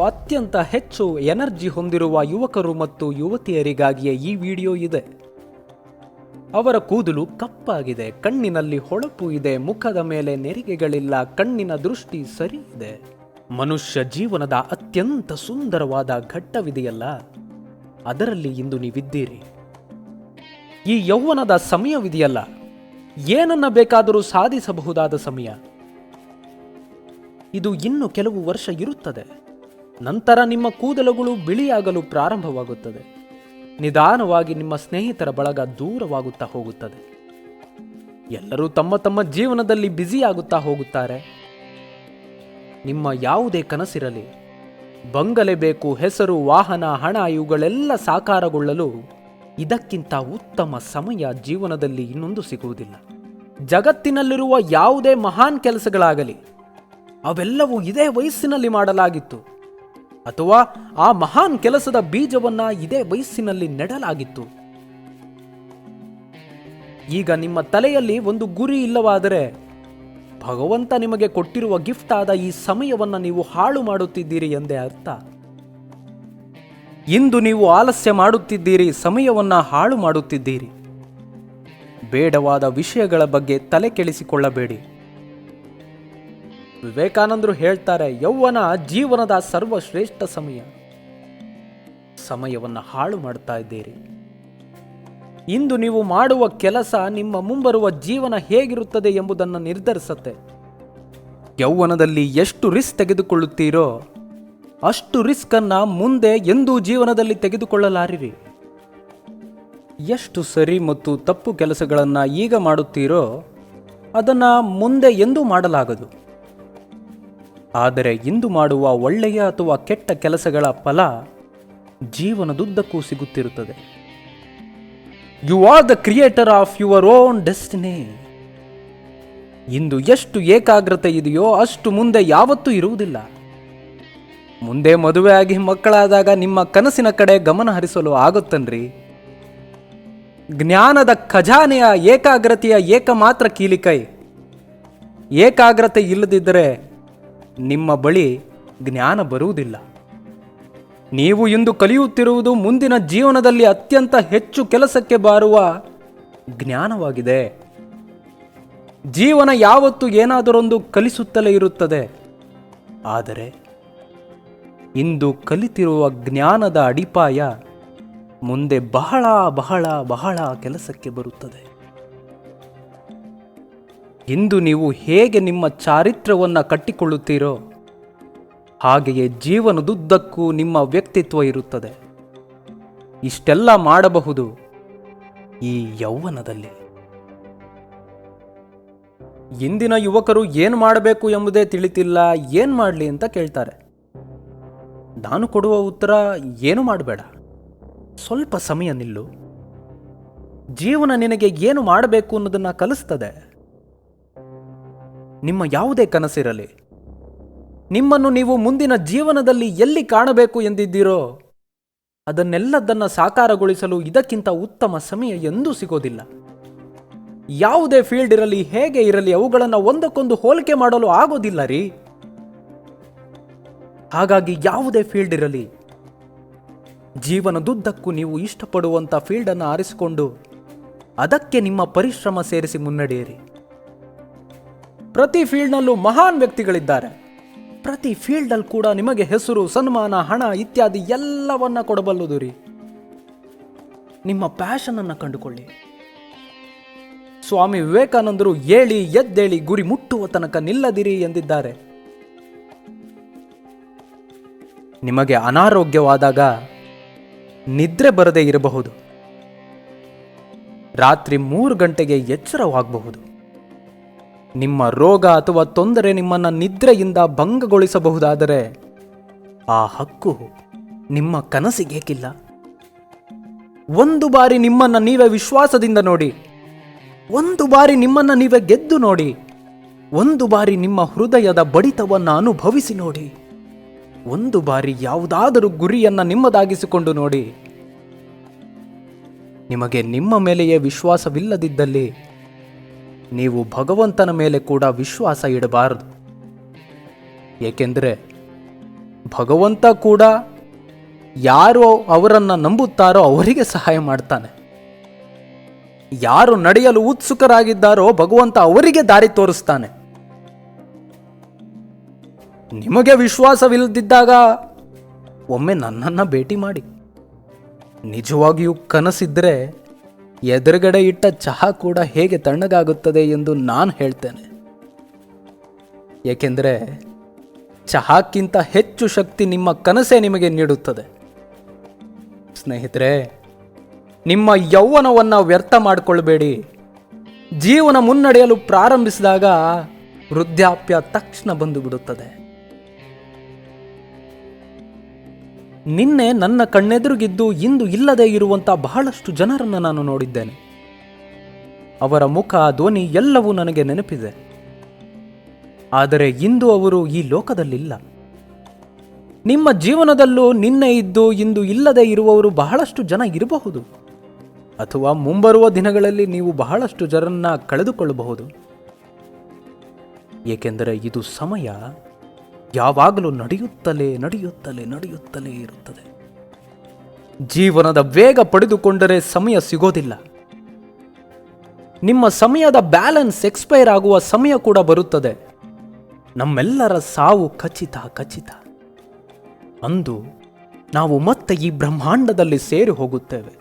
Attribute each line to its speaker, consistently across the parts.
Speaker 1: ಅತ್ಯಂತ ಹೆಚ್ಚು ಎನರ್ಜಿ ಹೊಂದಿರುವ ಯುವಕರು ಮತ್ತು ಯುವತಿಯರಿಗಾಗಿಯೇ ಈ ವಿಡಿಯೋ ಇದೆ. ಅವರ ಕೂದಲು ಕಪ್ಪಾಗಿದೆ, ಕಣ್ಣಿನಲ್ಲಿ ಹೊಳಪು ಇದೆ, ಮುಖದ ಮೇಲೆ ನೆರಿಗೆಗಳಿಲ್ಲ, ಕಣ್ಣಿನ ದೃಷ್ಟಿ ಸರಿ ಇದೆ. ಮನುಷ್ಯ ಜೀವನದ ಅತ್ಯಂತ ಸುಂದರವಾದ ಘಟ್ಟವಿದೆಯಲ್ಲ, ಅದರಲ್ಲಿ ಇಂದು ನೀವಿದ್ದೀರಿ. ಈ ಯೌವನದ ಸಮಯವಿದೆಯಲ್ಲ, ಏನನ್ನ ಬೇಕಾದರೂ ಸಾಧಿಸಬಹುದಾದ ಸಮಯ. ಇದು ಇನ್ನು ಕೆಲವು ವರ್ಷ ಇರುತ್ತದೆ. ನಂತರ ನಿಮ್ಮ ಕೂದಲುಗಳು ಬಿಳಿಯಾಗಲು ಪ್ರಾರಂಭವಾಗುತ್ತದೆ. ನಿಧಾನವಾಗಿ ನಿಮ್ಮ ಸ್ನೇಹಿತರ ಬಳಗ ದೂರವಾಗುತ್ತಾ ಹೋಗುತ್ತದೆ. ಎಲ್ಲರೂ ತಮ್ಮ ತಮ್ಮ ಜೀವನದಲ್ಲಿ ಬ್ಯುಸಿಯಾಗುತ್ತಾ ಹೋಗುತ್ತಾರೆ. ನಿಮ್ಮ ಯಾವುದೇ ಕನಸಿರಲಿ, ಬಂಗಲೆ ಬೇಕು, ಹೆಸರು, ವಾಹನ, ಹಣ, ಇವುಗಳೆಲ್ಲ ಸಾಕಾರಗೊಳ್ಳಲು ಇದಕ್ಕಿಂತ ಉತ್ತಮ ಸಮಯ ಜೀವನದಲ್ಲಿ ಇನ್ನೊಂದು ಸಿಗುವುದಿಲ್ಲ. ಜಗತ್ತಿನಲ್ಲಿರುವ ಯಾವುದೇ ಮಹಾನ್ ಕೆಲಸಗಳಾಗಲಿ, ಅವೆಲ್ಲವೂ ಇದೇ ವಯಸ್ಸಿನಲ್ಲಿ ಮಾಡಲಾಗಿತ್ತು. ಅಥವಾ ಆ ಮಹಾನ್ ಕೆಲಸದ ಬೀಜವನ್ನ ಇದೇ ವಯಸ್ಸಿನಲ್ಲಿ ನೆಡಲಾಗಿತ್ತು. ಈಗ ನಿಮ್ಮ ತಲೆಯಲ್ಲಿ ಒಂದು ಗುರಿ ಇಲ್ಲವಾದರೆ ಭಗವಂತ ನಿಮಗೆ ಕೊಟ್ಟಿರುವ ಗಿಫ್ಟ್ ಆದ ಈ ಸಮಯವನ್ನ ನೀವು ಹಾಳು ಮಾಡುತ್ತಿದ್ದೀರಿ ಎಂದೇ ಅರ್ಥ. ಇಂದು ನೀವು ಆಲಸ್ಯ ಮಾಡುತ್ತಿದ್ದೀರಿ, ಸಮಯವನ್ನ ಹಾಳು ಮಾಡುತ್ತಿದ್ದೀರಿ. ಬೇಡವಾದ ವಿಷಯಗಳ ಬಗ್ಗೆ ತಲೆ ಕೆಡಿಸಿಕೊಳ್ಳಬೇಡಿ. ವಿವೇಕಾನಂದರು ಹೇಳ್ತಾರೆ, ಯೌವನ ಜೀವನದ ಸರ್ವಶ್ರೇಷ್ಠ ಸಮಯ. ಸಮಯವನ್ನು ಹಾಳು ಮಾಡ್ತಾ ಇದ್ದೀರಿ. ಇಂದು ನೀವು ಮಾಡುವ ಕೆಲಸ ನಿಮ್ಮ ಮುಂಬರುವ ಜೀವನ ಹೇಗಿರುತ್ತದೆ ಎಂಬುದನ್ನು ನಿರ್ಧರಿಸುತ್ತೆ. ಯೌವನದಲ್ಲಿ ಎಷ್ಟು ರಿಸ್ಕ್ ತೆಗೆದುಕೊಳ್ಳುತ್ತೀರೋ, ಅಷ್ಟು ರಿಸ್ಕನ್ನು ಮುಂದೆ ಎಂದೂ ಜೀವನದಲ್ಲಿ ತೆಗೆದುಕೊಳ್ಳಲಾರಿರಿ. ಎಷ್ಟು ಸರಿ ಮತ್ತು ತಪ್ಪು ಕೆಲಸಗಳನ್ನು ಈಗ ಮಾಡುತ್ತೀರೋ, ಅದನ್ನು ಮುಂದೆ ಎಂದೂ ಮಾಡಲಾಗದು. ಆದರೆ ಇಂದು ಮಾಡುವ ಒಳ್ಳೆಯ ಅಥವಾ ಕೆಟ್ಟ ಕೆಲಸಗಳ ಫಲ ಜೀವನದುದ್ದಕ್ಕೂ ಸಿಗುತ್ತಿರುತ್ತದೆ. You are the creator of your own destiny ಇಂದು ಎಷ್ಟು ಏಕಾಗ್ರತೆ ಇದೆಯೋ ಅಷ್ಟು ಮುಂದೆ ಯಾವತ್ತೂ ಇರುವುದಿಲ್ಲ. ಮುಂದೆ ಮದುವೆಯಾಗಿ ಮಕ್ಕಳಾದಾಗ ನಿಮ್ಮ ಕನಸಿನ ಕಡೆ ಗಮನ ಹರಿಸಲು ಆಗುತ್ತನ್ರಿ ಜ್ಞಾನದ ಖಜಾನೆಯ ಏಕಾಗ್ರತೆಯ ಏಕಮಾತ್ರ ಕೀಲಿಕೈ. ಏಕಾಗ್ರತೆ ಇಲ್ಲದಿದ್ದರೆ ನಿಮ್ಮ ಬಳಿ ಜ್ಞಾನ ಬರುವುದಿಲ್ಲ. ನೀವು ಇಂದು ಕಲಿಯುತ್ತಿರುವುದು ಮುಂದಿನ ಜೀವನದಲ್ಲಿ ಅತ್ಯಂತ ಹೆಚ್ಚು ಕೆಲಸಕ್ಕೆ ಬಾರುವ ಜ್ಞಾನವಾಗಿದೆ. ಜೀವನ ಯಾವತ್ತು ಏನಾದರೊಂದು ಕಲಿಸುತ್ತಲೇ ಇರುತ್ತದೆ. ಆದರೆ ಇಂದು ಕಲಿತಿರುವ ಜ್ಞಾನದ ಅಡಿಪಾಯ ಮುಂದೆ ಬಹಳ ಬಹಳ ಬಹಳ ಕೆಲಸಕ್ಕೆ ಬರುತ್ತದೆ. ಇಂದು ನೀವು ಹೇಗೆ ನಿಮ್ಮ ಚಾರಿತ್ರ್ಯವನ್ನು ಕಟ್ಟಿಕೊಳ್ಳುತ್ತೀರೋ, ಹಾಗೆಯೇ ಜೀವನದುದ್ದಕ್ಕೂ ನಿಮ್ಮ ವ್ಯಕ್ತಿತ್ವ ಇರುತ್ತದೆ. ಇಷ್ಟೆಲ್ಲ ಮಾಡಬಹುದು ಈ ಯೌವನದಲ್ಲಿ. ಇಂದಿನ ಯುವಕರು ಏನು ಮಾಡಬೇಕು ಎಂಬುದೇ ತಿಳಿತಿಲ್ಲ, ಏನು ಮಾಡಲಿ ಅಂತ ಕೇಳ್ತಾರೆ. ನಾನು ಕೊಡುವ ಉತ್ತರ, ಏನು ಮಾಡಬೇಡ. ಸ್ವಲ್ಪ ಸಮಯ ನಿಲ್ಲು. ಜೀವನ ನಿನಗೆ ಏನು ಮಾಡಬೇಕು ಅನ್ನೋದನ್ನು ಕಲಿಸ್ತದೆ. ನಿಮ್ಮ ಯಾವುದೇ ಕನಸಿರಲಿ. ನಿಮ್ಮನ್ನು ನೀವು ಮುಂದಿನ ಜೀವನದಲ್ಲಿ ಎಲ್ಲಿ ಕಾಣಬೇಕು ಎಂದಿದ್ದೀರೋ ಅದನ್ನೆಲ್ಲದನ್ನ ಸಾಕಾರಗೊಳಿಸಲು ಇದಕ್ಕಿಂತ ಉತ್ತಮ ಸಮಯ ಎಂದೂ ಸಿಗೋದಿಲ್ಲ. ಯಾವುದೇ ಫೀಲ್ಡ್ ಇರಲಿ, ಹೇಗೆ ಇರಲಿ, ಅವುಗಳನ್ನು ಒಂದಕ್ಕೊಂದು ಹೋಲಿಕೆ ಮಾಡಲು ಆಗೋದಿಲ್ಲ ರೀ. ಹಾಗಾಗಿ ಯಾವುದೇ ಫೀಲ್ಡ್ ಇರಲಿ, ಜೀವನದುದ್ದಕ್ಕೂ ನೀವು ಇಷ್ಟಪಡುವಂಥ ಫೀಲ್ಡನ್ನು ಆರಿಸಿಕೊಂಡು ಅದಕ್ಕೆ ನಿಮ್ಮ ಪರಿಶ್ರಮ ಸೇರಿಸಿ ಮುನ್ನಡೆಯಿರಿ. ಪ್ರತಿ ಫೀಲ್ಡ್ನಲ್ಲೂ ಮಹಾನ್ ವ್ಯಕ್ತಿಗಳಿದ್ದಾರೆ. ಪ್ರತಿ ಫೀಲ್ಡಲ್ಲಿ ಕೂಡ ನಿಮಗೆ ಹೆಸರು, ಸನ್ಮಾನ, ಹಣ ಇತ್ಯಾದಿ ಎಲ್ಲವನ್ನ ಕೊಡಬಲ್ಲುದು ರೀ. ನಿಮ್ಮ ಪ್ಯಾಷನ್ ಅನ್ನ ಕಂಡುಕೊಳ್ಳಿ. ಸ್ವಾಮಿ ವಿವೇಕಾನಂದರು ಏಳಿ ಎದ್ದೇಳಿ ಗುರಿ ಮುಟ್ಟುವ ತನಕ ನಿಲ್ಲದಿರಿ ಎಂದಿದ್ದಾರೆ. ನಿಮಗೆ ಅನಾರೋಗ್ಯವಾದಾಗ ನಿದ್ರೆ ಬರದೇ ಇರಬಹುದು. ರಾತ್ರಿ ಮೂರು ಗಂಟೆಗೆ ಎಚ್ಚರವಾಗಬಹುದು. ನಿಮ್ಮ ರೋಗ ಅಥವಾ ತೊಂದರೆ ನಿಮ್ಮನ್ನು ನಿದ್ರೆಯಿಂದ ಭಂಗಗೊಳಿಸಬಹುದಾದರೆ ಆ ಹಕ್ಕು ನಿಮ್ಮ ಕನಸಿಗೇಕಿಲ್ಲ. ಒಂದು ಬಾರಿ ನಿಮ್ಮನ್ನು ನೀವೇ ವಿಶ್ವಾಸದಿಂದ ನೋಡಿ, ಒಂದು ಬಾರಿ ನಿಮ್ಮನ್ನು ನೀವೇ ಗೆದ್ದು ನೋಡಿ, ಒಂದು ಬಾರಿ ನಿಮ್ಮ ಹೃದಯದ ಬಡಿತವನ್ನು ಅನುಭವಿಸಿ ನೋಡಿ, ಒಂದು ಬಾರಿ ಯಾವುದಾದರೂ ಗುರಿಯನ್ನು ನಿಮ್ಮದಾಗಿಸಿಕೊಂಡು ನೋಡಿ. ನಿಮಗೆ ನಿಮ್ಮ ಮೇಲೆಯೇ ವಿಶ್ವಾಸವಿಲ್ಲದಿದ್ದಲ್ಲಿ ನೀವು ಭಗವಂತನ ಮೇಲೆ ಕೂಡ ವಿಶ್ವಾಸ ಇಡಬಾರದು. ಏಕೆಂದರೆ ಭಗವಂತ ಕೂಡ ಯಾರು ಅವರನ್ನು ನಂಬುತ್ತಾರೋ ಅವರಿಗೆ ಸಹಾಯ ಮಾಡ್ತಾನೆ. ಯಾರು ನಡೆಯಲು ಉತ್ಸುಕರಾಗಿದ್ದಾರೋ ಭಗವಂತ ಅವರಿಗೆ ದಾರಿ ತೋರಿಸ್ತಾನೆ. ನಿಮಗೆ ವಿಶ್ವಾಸವಿಲ್ಲದಿದ್ದಾಗ ಒಮ್ಮೆ ನನ್ನನ್ನು ಭೇಟಿ ಮಾಡಿ. ನಿಜವಾಗಿಯೂ ಕನಸಿದ್ರೆ ಎದುರುಗಡೆ ಇಟ್ಟ ಚಹಾ ಕೂಡ ಹೇಗೆ ತಣ್ಣಗಾಗುತ್ತದೆ ಎಂದು ನಾನು ಹೇಳ್ತೇನೆ. ಏಕೆಂದರೆ ಚಹಾಕ್ಕಿಂತ ಹೆಚ್ಚು ಶಕ್ತಿ ನಿಮ್ಮ ಕನಸೇ ನಿಮಗೆ ನೀಡುತ್ತದೆ. ಸ್ನೇಹಿತರೆ, ನಿಮ್ಮ ಯೌವನವನ್ನು ವ್ಯರ್ಥ ಮಾಡಿಕೊಳ್ಬೇಡಿ. ಜೀವನ ಮುನ್ನಡೆಯಲು ಪ್ರಾರಂಭಿಸಿದಾಗ ವೃದ್ಧಾಪ್ಯ ತಕ್ಷಣ ಬಂದು ಬಿಡುತ್ತದೆ. ನಿನ್ನೆ ನನ್ನ ಕಣ್ಣೆದುರುಗಿದ್ದು ಇಂದು ಇಲ್ಲದೆ ಇರುವಂಥ ಬಹಳಷ್ಟು ಜನರನ್ನು ನಾನು ನೋಡಿದ್ದೇನೆ. ಅವರ ಮುಖ, ಧ್ವನಿ ಎಲ್ಲವೂ ನನಗೆ ನೆನಪಿದೆ. ಆದರೆ ಇಂದು ಅವರು ಈ ಲೋಕದಲ್ಲಿಲ್ಲ. ನಿಮ್ಮ ಜೀವನದಲ್ಲೂ ನಿನ್ನೆ ಇದ್ದು ಇಂದು ಇಲ್ಲದೆ ಇರುವವರು ಬಹಳಷ್ಟು ಜನ ಇರಬಹುದು. ಅಥವಾ ಮುಂಬರುವ ದಿನಗಳಲ್ಲಿ ನೀವು ಬಹಳಷ್ಟು ಜನರನ್ನ ಕಳೆದುಕೊಳ್ಳಬಹುದು. ಏಕೆಂದರೆ ಇದು ಸಮಯ. ಯಾವಾಗಲೂ ನಡೆಯುತ್ತಲೇ ನಡೆಯುತ್ತಲೇ ನಡೆಯುತ್ತಲೇ ಇರುತ್ತದೆ. ಜೀವನದ ವೇಗ ಪಡೆದುಕೊಂಡರೆ ಸಮಯ ಸಿಗೋದಿಲ್ಲ. ನಿಮ್ಮ ಸಮಯದ ಬ್ಯಾಲೆನ್ಸ್ ಎಕ್ಸ್ಪೈರ್ ಆಗುವ ಸಮಯ ಕೂಡ ಬರುತ್ತದೆ. ನಮ್ಮೆಲ್ಲರ ಸಾವು ಖಚಿತ ಖಚಿತ. ಅಂದು ನಾವು ಮತ್ತೆ ಈ ಬ್ರಹ್ಮಾಂಡದಲ್ಲಿ ಸೇರಿ ಹೋಗುತ್ತೇವೆ.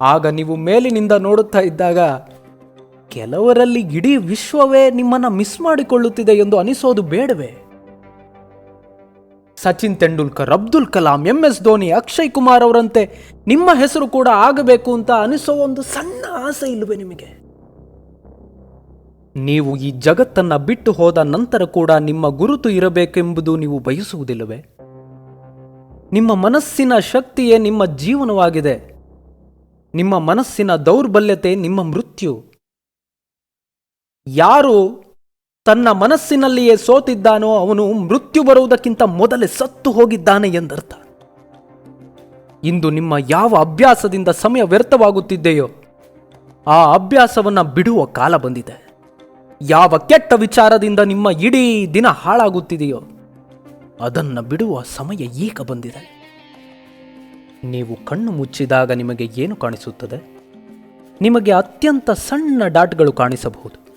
Speaker 1: ಆಗ ನೀವು ಮೇಲಿನಿಂದ ನೋಡುತ್ತಾ ಇದ್ದಾಗ, ಕೆಲವರಲ್ಲಿ ಇಡೀ ವಿಶ್ವವೇ ನಿಮ್ಮನ್ನು ಮಿಸ್ ಮಾಡಿಕೊಳ್ಳುತ್ತಿದೆ ಎಂದು ಅನಿಸೋದು ಬೇಡವೇ? ಸಚಿನ್ ತೆಂಡೂಲ್ಕರ್, ಅಬ್ದುಲ್ ಕಲಾಂ, ಎಂ ಎಸ್ ಧೋನಿ, ಅಕ್ಷಯ್ ಕುಮಾರ್ ಅವರಂತೆ ನಿಮ್ಮ ಹೆಸರು ಕೂಡ ಆಗಬೇಕು ಅಂತ ಅನಿಸೋ ಒಂದು ಸಣ್ಣ ಆಸೆ ಇಲ್ಲವೇ ನಿಮಗೆ? ನೀವು ಈ ಜಗತ್ತನ್ನ ಬಿಟ್ಟು ಹೋದ ನಂತರ ಕೂಡ ನಿಮ್ಮ ಗುರುತು ಇರಬೇಕೆಂಬುದು ನೀವು ಬಯಸುವುದಿಲ್ಲವೇ? ನಿಮ್ಮ ಮನಸ್ಸಿನ ಶಕ್ತಿಯೇ ನಿಮ್ಮ ಜೀವನವಾಗಿದೆ. ನಿಮ್ಮ ಮನಸ್ಸಿನ ದೌರ್ಬಲ್ಯತೆ ನಿಮ್ಮ ಮೃತ್ಯು. ಯಾರು ತನ್ನ ಮನಸ್ಸಿನಲ್ಲಿಯೇ ಸೋತಿದ್ದಾನೋ ಅವನು ಮೃತ್ಯು ಬರುವುದಕ್ಕಿಂತ ಮೊದಲೇ ಸತ್ತು ಹೋಗಿದ್ದಾನೆ ಎಂದರ್ಥ. ಇಂದು ನಿಮ್ಮ ಯಾವ ಅಭ್ಯಾಸದಿಂದ ಸಮಯ ವ್ಯರ್ಥವಾಗುತ್ತಿದೆಯೋ ಆ ಅಭ್ಯಾಸವನ್ನು ಬಿಡುವ ಕಾಲ ಬಂದಿದೆ. ಯಾವ ಕೆಟ್ಟ ವಿಚಾರದಿಂದ ನಿಮ್ಮ ಇಡೀ ದಿನ ಹಾಳಾಗುತ್ತಿದೆಯೋ ಅದನ್ನು ಬಿಡುವ ಸಮಯ ಈಗ ಬಂದಿದೆ. ನೀವು ಕಣ್ಣು ಮುಚ್ಚಿದಾಗ ನಿಮಗೆ ಏನು ಕಾಣಿಸುತ್ತದೆ? ನಿಮಗೆ ಅತ್ಯಂತ ಸಣ್ಣ ಡಾಟ್ಗಳು ಕಾಣಿಸಬಹುದು.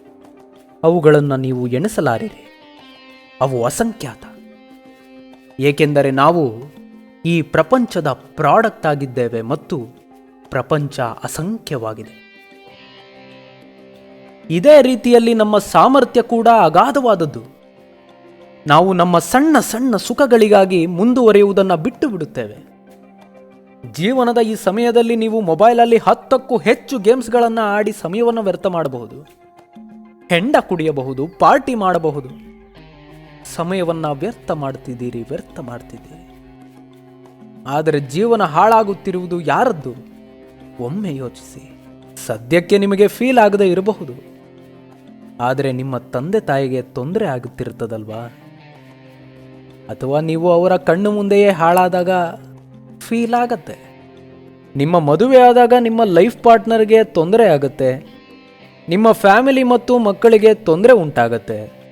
Speaker 1: ಅವುಗಳನ್ನು ನೀವು ಎಣಿಸಲಾರಿರಿ. ಅವು ಅಸಂಖ್ಯಾತ. ಏಕೆಂದರೆ ನಾವು ಈ ಪ್ರಪಂಚದ ಪ್ರಾಡಕ್ಟ್ ಆಗಿದ್ದೇವೆ ಮತ್ತು ಪ್ರಪಂಚ ಅಸಂಖ್ಯವಾಗಿದೆ. ಇದೇ ರೀತಿಯಲ್ಲಿ ನಮ್ಮ ಸಾಮರ್ಥ್ಯ ಕೂಡ ಅಗಾಧವಾದದ್ದು. ನಾವು ನಮ್ಮ ಸಣ್ಣ ಸಣ್ಣ ಸುಖಗಳಿಗಾಗಿ ಮುಂದುವರಿಯುವುದನ್ನು ಬಿಟ್ಟು ಬಿಡುತ್ತೇವೆ ಜೀವನದ ಈ ಸಮಯದಲ್ಲಿ ನೀವು ಮೊಬೈಲಲ್ಲಿ ಹತ್ತಕ್ಕೂ ಹೆಚ್ಚು ಗೇಮ್ಸ್ಗಳನ್ನು ಆಡಿ ಸಮಯವನ್ನು ವ್ಯರ್ಥ ಮಾಡಬಹುದು. ಹೆಂಡ ಕುಡಿಯಬಹುದು, ಪಾರ್ಟಿ ಮಾಡಬಹುದು. ಸಮಯವನ್ನ ವ್ಯರ್ಥ ಮಾಡ್ತಿದ್ದೀರಿ ವ್ಯರ್ಥ ಮಾಡ್ತಿದ್ದೀರಿ. ಆದರೆ ಜೀವನ ಹಾಳಾಗುತ್ತಿರುವುದು ಯಾರದ್ದು? ಒಮ್ಮೆ ಯೋಚಿಸಿ. ಸದ್ಯಕ್ಕೆ ನಿಮಗೆ ಫೀಲ್ ಆಗದೆ ಇರಬಹುದು. ಆದರೆ ನಿಮ್ಮ ತಂದೆ ತಾಯಿಗೆ ತೊಂದರೆ ಆಗುತ್ತಿರುತ್ತದಲ್ವಾ? ಅಥವಾ ನೀವು ಅವರ ಕಣ್ಣು ಮುಂದೆಯೇ ಹಾಳಾದಾಗ ಫೀಲ್ ಆಗತ್ತೆ? ನಿಮ್ಮ ಮದುವೆ ಆದಾಗ ನಿಮ್ಮ ಲೈಫ್ ಪಾರ್ಟ್ನರ್ಗೆ ತೊಂದರೆ ಆಗುತ್ತೆ? ನಿಮ್ಮ ಫ್ಯಾಮಿಲಿ ಮತ್ತು ಮಕ್ಕಳಿಗೆ ತೊಂದರೆ ಉಂಟಾಗತ್ತೆ.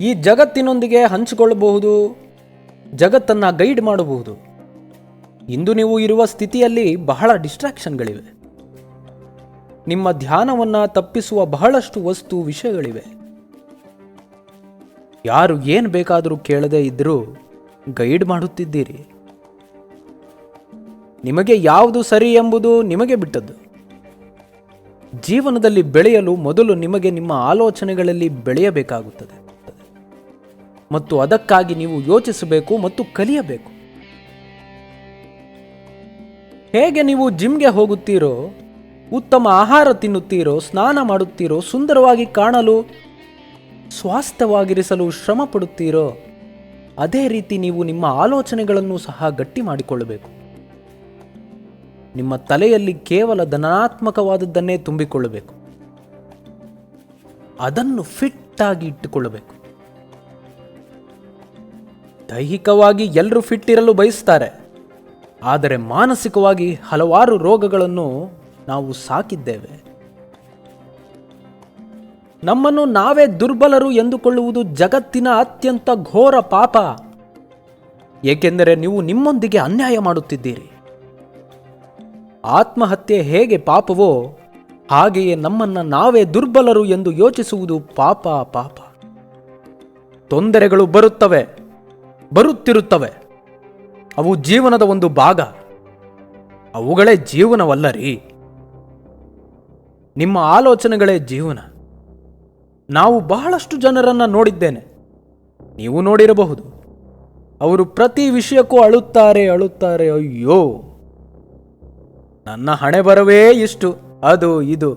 Speaker 1: ಈ ಜಗತ್ತಿನೊಂದಿಗೆ ಹಂಚಿಕೊಳ್ಳಬಹುದು, ಜಗತ್ತನ್ನು ಗೈಡ್ ಮಾಡಬಹುದು. ಇಂದು ನೀವು ಇರುವ ಸ್ಥಿತಿಯಲ್ಲಿ ಬಹಳ ಡಿಸ್ಟ್ರಾಕ್ಷನ್ಗಳಿವೆ. ನಿಮ್ಮ ಧ್ಯಾನವನ್ನು ತಪ್ಪಿಸುವ ಬಹಳಷ್ಟು ವಸ್ತು ವಿಷಯಗಳಿವೆ. ಯಾರು ಏನು ಬೇಕಾದರೂ ಕೇಳದೇ ಇದ್ದರೂ ಗೈಡ್ ಮಾಡುತ್ತಿದ್ದೀರಿ. ನಿಮಗೆ ಯಾವುದು ಸರಿ ಎಂಬುದು ನಿಮಗೆ ಬಿಟ್ಟದ್ದು. ಜೀವನದಲ್ಲಿ ಬೆಳೆಯಲು ಮೊದಲು ನಿಮಗೆ ನಿಮ್ಮ ಆಲೋಚನೆಗಳಲ್ಲಿ ಬೆಳೆಯಬೇಕಾಗುತ್ತದೆ. ಮತ್ತು ಅದಕ್ಕಾಗಿ ನೀವು ಯೋಚಿಸಬೇಕು ಮತ್ತು ಕಲಿಯಬೇಕು. ಹೇಗೆ ನೀವು ಜಿಮ್ಗೆ ಹೋಗುತ್ತೀರೋ, ಉತ್ತಮ ಆಹಾರ ತಿನ್ನುತ್ತೀರೋ, ಸ್ನಾನ ಮಾಡುತ್ತೀರೋ, ಸುಂದರವಾಗಿ ಕಾಣಲು, ಸ್ವಾಸ್ಥ್ಯವಾಗಿರಿಸಲು ಶ್ರಮ ಪಡುತ್ತೀರೋ ಅದೇ ರೀತಿ ನೀವು ನಿಮ್ಮ ಆಲೋಚನೆಗಳನ್ನು ಸಹ ಗಟ್ಟಿ ಮಾಡಿಕೊಳ್ಳಬೇಕು. ನಿಮ್ಮ ತಲೆಯಲ್ಲಿ ಕೇವಲ ಧನಾತ್ಮಕವಾದದ್ದನ್ನೇ ತುಂಬಿಕೊಳ್ಳಬೇಕು. ಅದನ್ನು ಫಿಟ್ ಆಗಿ ಇಟ್ಟುಕೊಳ್ಳಬೇಕು. ದೈಹಿಕವಾಗಿ ಎಲ್ಲರೂ ಫಿಟ್ ಇರಲು ಬಯಸ್ತಾರೆ. ಆದರೆ ಮಾನಸಿಕವಾಗಿ ಹಲವಾರು ರೋಗಗಳನ್ನು ನಾವು ಸಾಕಿದ್ದೇವೆ. ನಮ್ಮನ್ನು ನಾವೇ ದುರ್ಬಲರು ಎಂದುಕೊಳ್ಳುವುದು ಜಗತ್ತಿನ ಅತ್ಯಂತ ಘೋರ ಪಾಪ. ಏಕೆಂದರೆ ನೀವು ನಿಮ್ಮೊಂದಿಗೆ ಅನ್ಯಾಯ ಮಾಡುತ್ತಿದ್ದೀರಿ. ಆತ್ಮಹತ್ಯೆ ಹೇಗೆ ಪಾಪವೋ ಹಾಗೆಯೇ ನಮ್ಮನ್ನ ನಾವೇ ದುರ್ಬಲರು ಎಂದು ಯೋಚಿಸುವುದು ಪಾಪ ಪಾಪ. ತೊಂದರೆಗಳು ಬರುತ್ತವೆ, ಬರುತ್ತಿರುತ್ತವೆ. ಅವು ಜೀವನದ ಒಂದು ಭಾಗ. ಅವುಗಳೇ ಜೀವನವಲ್ಲರಿ. ನಿಮ್ಮ ಆಲೋಚನೆಗಳೇ ಜೀವನ. ನಾವು ಬಹಳಷ್ಟು ಜನರನ್ನು ನೋಡಿದ್ದೇನೆ. ನೀವು ನೋಡಿರಬಹುದು. ಅವರು ಪ್ರತಿ ವಿಷಯಕ್ಕೂ ಅಳುತ್ತಾರೆ ಅಳುತ್ತಾರೆ, ಅಯ್ಯೋ! ನನ್ನ ಹಣೆ ಬರವೇ ಇಷ್ಟು? ಅದು, ಇದು.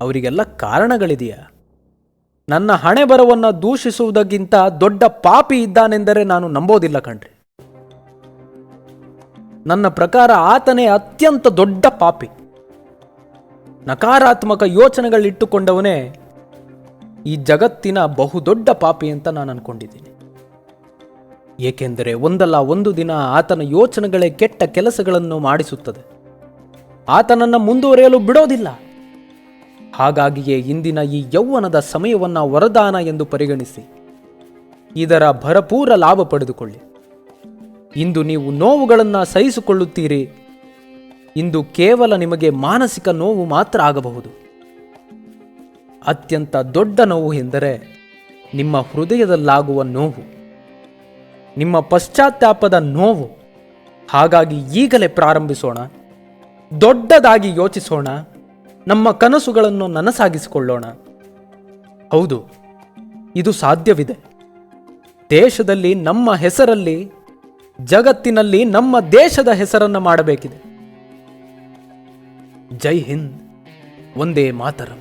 Speaker 1: ಅವರಿಗೆಲ್ಲ ಕಾರಣಗಳಿದೆಯಾ? ನನ್ನ ಹಣೆ ಬರವನ್ನು ದೂಷಿಸುವುದಕ್ಕಿಂತ ದೊಡ್ಡ ಪಾಪಿ ಇದ್ದಾನೆಂದರೆ ನಾನು ನಂಬೋದಿಲ್ಲ ಕಣ್ರಿ. ನನ್ನ ಪ್ರಕಾರ ಆತನೇ ಅತ್ಯಂತ ದೊಡ್ಡ ಪಾಪಿ. ನಕಾರಾತ್ಮಕ ಯೋಚನೆಗಳಿಟ್ಟುಕೊಂಡವನೇ ಈ ಜಗತ್ತಿನ ಬಹುದೊಡ್ಡ ಪಾಪಿ ಅಂತ ನಾನು ಅನ್ಕೊಂಡಿದ್ದೀನಿ ಏಕೆಂದರೆ ಒಂದಲ್ಲ ಒಂದು ದಿನ ಆತನ ಯೋಚನೆಗಳೇ ಕೆಟ್ಟ ಕೆಲಸಗಳನ್ನು ಮಾಡಿಸುತ್ತದೆ. ಆತನನ್ನು ಮುಂದುವರಿಯಲು ಬಿಡೋದಿಲ್ಲ. ಹಾಗಾಗಿಯೇ ಇಂದಿನ ಈ ಯೌವನದ ಸಮಯವನ್ನು ವರದಾನ ಎಂದು ಪರಿಗಣಿಸಿ. ಇದರ ಭರಪೂರ ಲಾಭ ಪಡೆದುಕೊಳ್ಳಿ. ಇಂದು ನೀವು ನೋವುಗಳನ್ನು ಸಹಿಸಿಕೊಳ್ಳುತ್ತೀರಿ. ಇಂದು ಕೇವಲ ನಿಮಗೆ ಮಾನಸಿಕ ನೋವು ಮಾತ್ರ ಆಗಬಹುದು. ಅತ್ಯಂತ ದೊಡ್ಡ ನೋವು ಎಂದರೆ ನಿಮ್ಮ ಹೃದಯದಲ್ಲಾಗುವ ನೋವು. ನಿಮ್ಮ ಪಶ್ಚಾತ್ತಾಪದ ನೋವು. ಹಾಗಾಗಿ ಈಗಲೇ ಪ್ರಾರಂಭಿಸೋಣ. ದೊಡ್ಡದಾಗಿ ಯೋಚಿಸೋಣ. ನಮ್ಮ ಕನಸುಗಳನ್ನು ನನಸಾಗಿಸಿಕೊಳ್ಳೋಣ. ಹೌದು, ಇದು ಸಾಧ್ಯವಿದೆ. ದೇಶದಲ್ಲಿ ನಮ್ಮ ಹೆಸರಲ್ಲಿ, ಜಗತ್ತಿನಲ್ಲಿ ನಮ್ಮ ದೇಶದ ಹೆಸರನ್ನು ಮಾಡಬೇಕಿದೆ. ಜೈ ಹಿಂದ್ ಒಂದೇ ಮಾತರಂ.